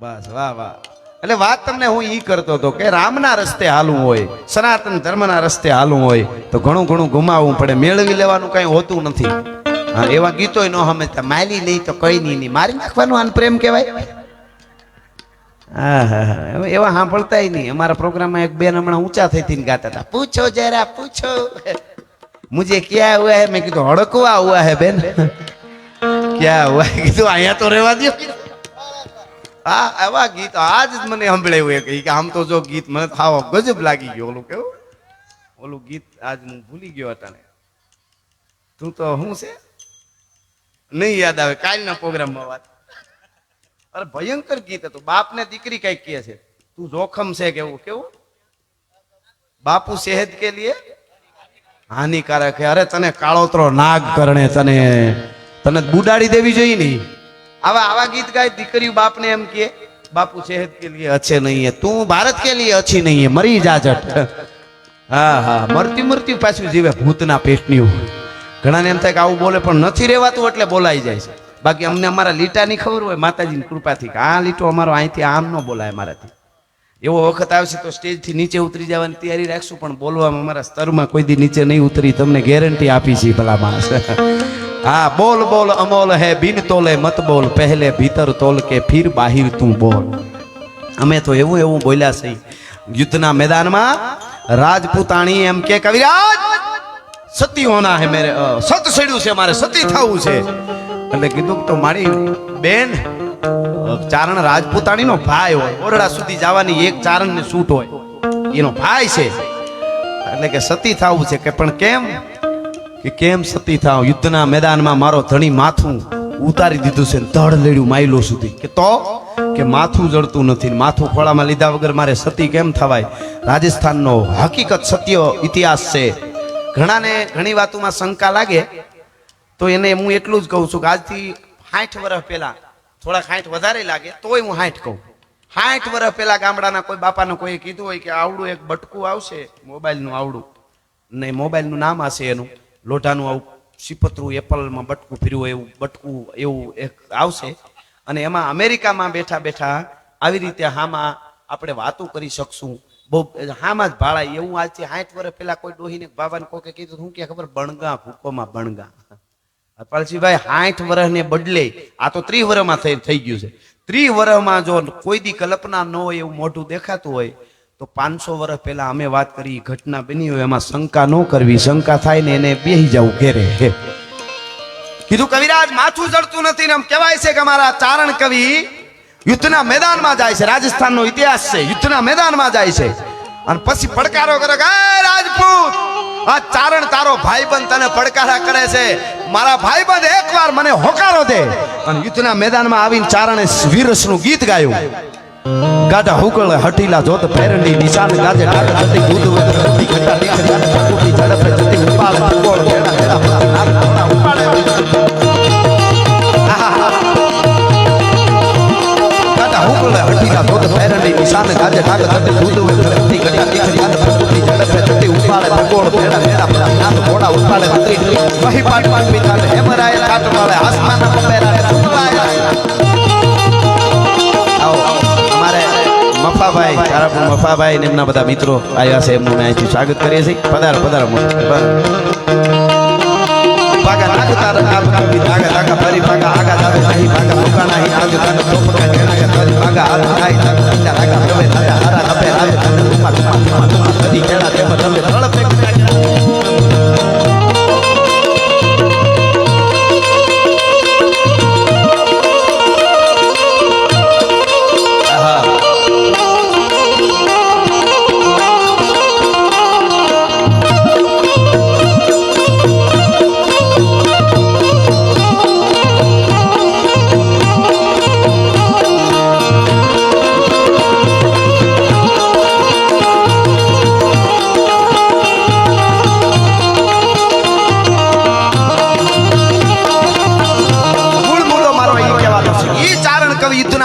બસ, વાહ વાહ. એટલે વાત તમને હું ઈ કરતો હતો કે રામના રસ્તે હાલવું હોય, સનાતન ધર્મના રસ્તે હાલવું હોય, તો ઘણું ઘણું ગુમાવવું પડે, મેળવી લેવાનું કાંઈ હોતું નથી. હા, એવા ગીતો ન સમજતા માલી નહીં તો કઈ નહીં નહીં મારી નાખવાનું આને પ્રેમ કહેવાય? હા હા, એવા સાંભળતા નહીં. અમારા પ્રોગ્રામમાં એક બેન હમણાં ઊંચા થઈ થઈને ગાતા હતા. પૂછો જરા, પૂછો. મુજે ક્યાં હુઆ હે? મેં કીધું, હડકવા હુઆ હે બેન. ક્યાં હુઆ કીધું, અહીંયા તો રહેવા દો હા, આવા ગીત આજ મને સંભળાયું એક. કે આમ તો જો ગીત મને થાવ ગજબ લાગી ગયો ઓલું કેવું? ઓલું ગીત આજ હું ભૂલી ગયો અટાણે. તું તો શું છે? નહીં યાદ આવે, કાલના પ્રોગ્રામમાં વાત. અરે ભયંકર ગીત હતું. બાપ ને દીકરી કંઈક કહે છે. તું જોખમ છે કેવું કેવું? બાપુ સેહત કે લીએ? હાનિકારક છે. અરે તને કાળોતરો નાગ કરણે તને તને બુડાડી દેવી જોઈએ ને આવા આવા ગીત ગાય દીકરી બાપને એમ કે બાપુ સેહત કે લીએ અચ્છે નહીં હે, તું ભારત કે લીએ અચ્છી નહીં હે, મરી જા જટ. હા હા, મરતી મરતી પાછું જીવે ભૂતના પેટની ઘણાને એમ થાય કે આવું બોલે પણ નથી રહેવાતું એટલે બોલાઈ જાય છે. બાકી અમને અમારા લીટાની ખબર હોય, માતાજીની કૃપાથી. કે આ લીટો અમારો અહીંથી આમ ન બોલાય અમારાથી એવો વખત આવશે તો સ્ટેજથી નીચે ઉતરી જવાની તૈયારી રાખશું, પણ બોલવામાં અમારા સ્તરમાં કોઈ દી નીચે નહીં ઉતરી, તમને ગેરંટી આપી છે ભલા માણસ. હા, બોલ બોલ, અમોલ હે, બિન તોલે મત બોલ, પહેલે ભીતર તોલ કે ફિર બાહિર તું બોલ. અમે તો એવું એવું બોલ્યા છે. યુદ્ધના મેદાનમાં રાજપૂતાણી એમ કે, કવિરાજ સતી હોના હે મેરે સત સડ્યું છે, મારે સતી થવું છે. એટલે કીધું તો મારી બેન ચારણ રાજપૂતાણીનો ભાઈ હોય, ઓરડા સુધી જવાની એક ચારણને છૂટ હોય. એનો ભાઈ છે. એટલે કે સતી થવું છે કે, પણ કેમ કે કેમ સતી થાવ? યુદ્ધના મેદાનમાં મારો ધણી માથું ઉતારી દીધું છે ધડ લેડ્યું માઇલો સુધી. કે તો? કે માથું જડતું નથી માથું ખોળામાં લીધા વગર મારે સતી કેમ થવાય? રાજસ્થાનનો હકીકત સત્ય ઇતિહાસ છે. ઘણાને ઘણી વાતોમાં શંકા લાગે, તો એને હું એટલું જ કહું છું કે આજથી સાઠ વર્ષ પહેલા થોડા સાઠ વધારે લાગે, તોય હું સાઠ કહું. સાઠ વર્ષ પહેલા ગામડાના કોઈ બાપાને કોઈ કીધું હોય કે આવડું એક બટકું આવશે, મોબાઈલનું આવડું. નહીં મોબાઈલનું નામ હશે એનું. લોઢાનું આવું સિપતરું એપલમાં બટકું ફર્યું એવું, બટકું એવું એક આવશે. અને એમાં અમેરિકામાં બેઠા બેઠા આવી રીતે હામાં આપણે વાતો કરી શકશું. બહુ, હામાં જ ભાળાય. એવું આજથી સાઠ વર્ષ પહેલા કોઈ ડોહીને બાબાને કોકે કીધું શું કે ખબર બણગા, ભૂકોમાં બણગા. હરપાલસિંહભાઈ સાઠ વર્ષને બદલે, આ તો ત્રીસ વર્ષમાં થઈ ગયું છે. ત્રીસ વર્ષમાં જો કોઈ દી કલ્પના ન હોય એવું મોઢું દેખાતું હોય તો પાંચસો વર્ષ પહેલા અમે વાત કરી ઘટના બની હોય, એમાં શંકા ન કરવી, શંકા થાય ને એને બેહી જવું ઘેરે. કીધું, કવિરાજ, માથું જડતું નથી ને એમ કહેવાય છે કે અમારા ચારણ કવિ યુદ્ધના મેદાનમાં જાય છે. રાજસ્થાનનો ઇતિહાસ છે, યુદ્ધના મેદાનમાં જાય છે. અને પછી પડકારો કરે કે, "એ રાજપૂત, આ ચારણ તારો ભાઈબંધ તને પડકારા કરે છે. મારા ભાઈબંધ એકવાર મને હોકારો દે. અને યુદ્ધના મેદાનમાં આવીને ચારણે વીરસનું ગીત ગાયું. ગાઢા હુકળ હટીલા જોત પેરંડી નિશાન ગાજે ડાક જતી દૂધ વગર જતી ઘટા નીચે ગાત ચકુટી ઝડપે જતી ઉપાલ ગોળ ઘેડા ઘેડા ભલા નાગ ઘોડા ઉપાડે ગાઢા હુકળ હટીલા જોત પેરંડી નિશાન ગાજે ડાક જતી દૂધ વગર જતી ઘટા નીચે ગાત ચકુટી ઝડપે જતી ઉપાડે ગોળ ઘેડા ઘેડા ભલા નાગ ઘોડા ઉપાડે વહી પાટ પાટ મીઠાને હેમરાય કાટ માળે આસમાન મફાભાઈ તારાપુર મફાભાઈ ને એમના બધા મિત્રો આવ્યા છે એમનું મેં અહીંથી સ્વાગત કરીએ છીએ પધારો પધારો પાગા નાખતા તાગા તાગા ફરી પાગા આગા જાવે નહીં પાગા મુકાણા હી આજ કાન ચોપડો કેણા કે ફરી હાલ ખાઈ તાગા તાગા રાગા પ્રવે તાગા હારા નપે રાજ તાગા તુમા તુમા તુમા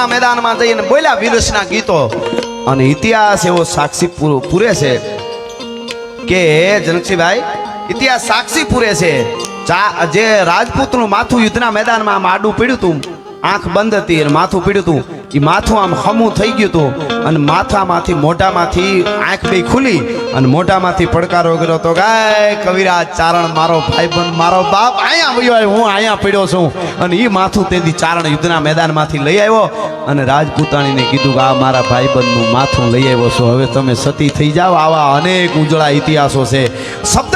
યુદ્ધના મેદાનમાં જઈને બોલ્યા વિરુષના ગીતો. અને ઇતિહાસ એવો સાક્ષી પૂરો છે કે જનકસિંહભાઈ, ઇતિહાસ સાક્ષી પૂરે છે. જે રાજપૂતનું માથું યુદ્ધના મેદાનમાં આડું પીડ્યું હતું આંખ બંધ હતી અને માથું પીડ્યું હતું એ માથું આમ હમું થઈ ગયું હતું અને માથામાંથી, મોઢામાંથી આંખ બે ખુલી અને મોઢામાંથી પડકારો કર્યો તો ગાય, કવિરાજ ચારણ, મારો ભાઈબંધ, મારો બાપ, અહીંયા વયો આવ્યો, હું અહીંયા પડ્યો છું. અને એ માથું તેથી ચારણ યુદ્ધના મેદાનમાંથી લઈ આવ્યો અને રાજપૂતાણીને કીધું કે આ મારા ભાઈબંધનું માથું લઈ આવ્યો છું. હવે તમે સતી થઈ જાઓ, આવા અનેક ઉજળા ઇતિહાસો છે. તાકાત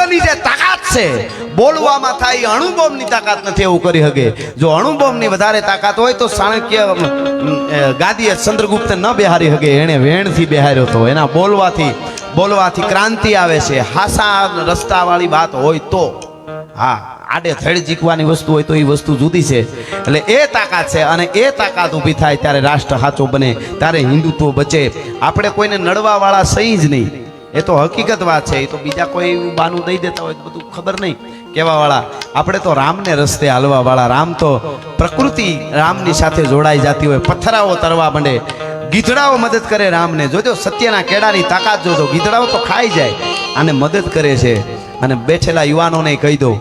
છે. બોલવામાં થાય, અણુબોમની તાકાત નથી, એવું કરી શકે જો અણુબોમની વધારે તાકાત હોય તો ચાણક્ય ગાદીએ ચંદ્રગુપ્ત ન બેહારી શકે એણે વેણથી બેહાર્યો હતો એના બોલવાથી બોલવાથી ક્રાંતિ આવે છે. હાસા રસ્તાવાળી વાત હોય તો. હા, આડે થડ જીકવાની વસ્તુ હોય તો એ વસ્તુ જુદી છે. એટલે એ તાકાત છે અને એ તાકાત ઊભી થાય ત્યારે રાષ્ટ્ર સાચો બને, ત્યારે હિન્દુત્વ બચે. આપણે કોઈને નડવાવાળા સહી જ નહીં. એ તો હકીકત વાત છે, એ તો બીજા કોઈ એવું બાનું દઈ દેતા હોય તો બધું ખબર નહીં કેવાવાળા આપણે તો રામને રસ્તે હાલવા વાળા રામ તો પ્રકૃતિ રામની સાથે જોડાઈ જતી હોય પથ્થરાઓ તરવા માંડે. ગીધડાઓ મદદ કરે રામને. જોજો, સત્યના કેળાની તાકાત જોજો. ગીધડાઓ તો ખાઈ જાય અને મદદ કરે છે. અને બેઠેલા યુવાનોને કહી દો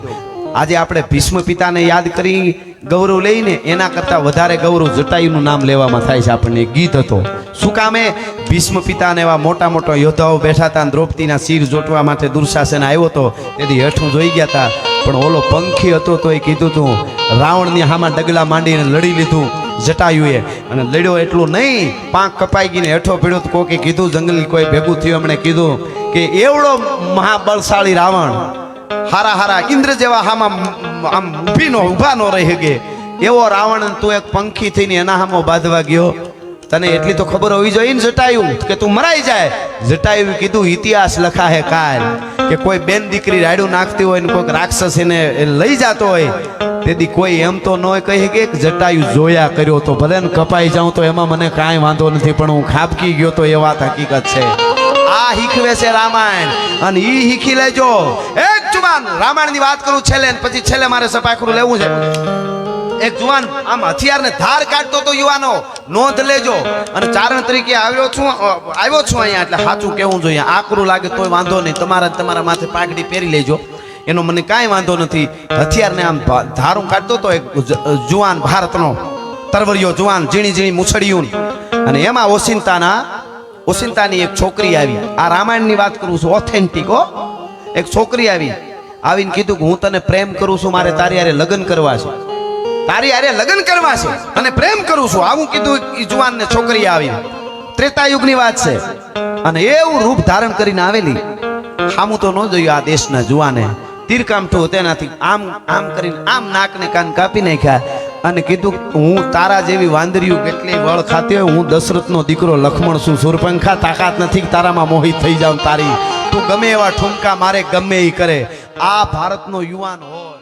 આજે આપણે ભીષ્મ પિતાને યાદ કરી ગૌરવ લઈને એના કરતાં વધારે ગૌરવ જટાયુનું નામ લેવામાં થાય છે આપણને. ગીત હતો. શું કામે? ભીષ્મ પિતાને એવા મોટા મોટા યોદ્ધાઓ બેઠા હતા દ્રૌપદીના શિર જોટવા માટે દુર્શાસન આવ્યો હતો. તેથી હેઠું જોઈ ગયા હતા. પણ ઓલો પંખી હતો તો એ કીધું તું, રાવણની હામાં ડગલા માંડીને લડી લીધું જટાયુએ. અને લડ્યો એટલું નહીં, પાંખ કપાઈ ગઈને હેઠો પીડ્યો તો કોકે કીધું જંગલી કોઈ ભેગું થયું. એમણે કીધું કે, એવડો મહાબળશાળી રાવણ હારા હારા ઇન્દ્ર જેવા હામાં આમ ઊભી નો ઊભા નો રહી શકે એવો રાવણ તું એક પંખી થઈને એના હામો બાંધવા ગયો. તને એટલી તો ખબર હોવી જોઈએ ને જટાયું કે તું મરાઈ જાય. જટાયું કીધું, ઇતિહાસ લખા હે કાલ. કે કોઈ બેન દીકરી રાયડું નાખતી હોય ને કોઈક રાક્ષસ એને લઈ જતો હોય. તેથી કોઈ એમ તો ન કહી કે જટાયું જોયા કર્યો તો ભલે ને કપાઈ જાઉં તો એમાં મને કાંઈ વાંધો નથી, પણ હું ખાબકી ગયો તો એ વાત હકીકત છે. આ શીખવે છે રામાયણ. અને ઈ શીખી લેજો. એક જુવાન, રામાયણની વાત કરું છેલ્લે પછી છેલ્લે મારે સપાખરું લેવું છે. એક જુવાન, આમ હથિયારને ધાર કાઢતો તો યુવાનો, નોંધ લેજો. અને ચારણ તરીકે આવ્યો છું આવ્યો છું અહીંયા, એટલે સાચું કહેવું જોઈએ. આકરું લાગે તોય વાંધો નહીં. તમારા તમારા માથે પાઘડી પહેરી લેજો. એનો મને કાંઈ વાંધો નથી. હથિયારને આમ ધારું કાઢતો તો એક જુવાન ભારતનો તરવરિયો જુવાન, ઝીણી ઝીણી મૂછડિયું અને એમાં ઓસિંતાના ઓસિંતાની એક છોકરી આવી. આ રામાયણની વાત કરું છું ઓથેન્ટિક એક છોકરી આવી. આવીને કીધું કે હું તને પ્રેમ કરું છું, મારે તારી હારે લગ્ન કરવા છે. તારી હારે લગ્ન કરવા છે અને પ્રેમ કરું છું. આવું કીધું જુવાન જુવાનને છોકરી આવી. ત્રેતાયુગની વાત છે. અને એવું રૂપ ધારણ કરીને આવેલી. આમ તો ન જોયું આ દેશના જુવાને. તીરકામઠું તેનાથી આમ આમ કરીને આમ નાકને કાન કાપી નાખ્યા. અને કીધું, હું તારા જેવી વાંદરીયું કેટલી વળ ખાતી હોય, હું દશરથનો દીકરો લખમણ છું, સુરપંખા તાકાત નથી તારામાં મોહિત થઈ જાઉં તારી. તું ગમે એવા ઠુમકા મારે, ગમે એ કરે. આ ભારતનો યુવાન હોય.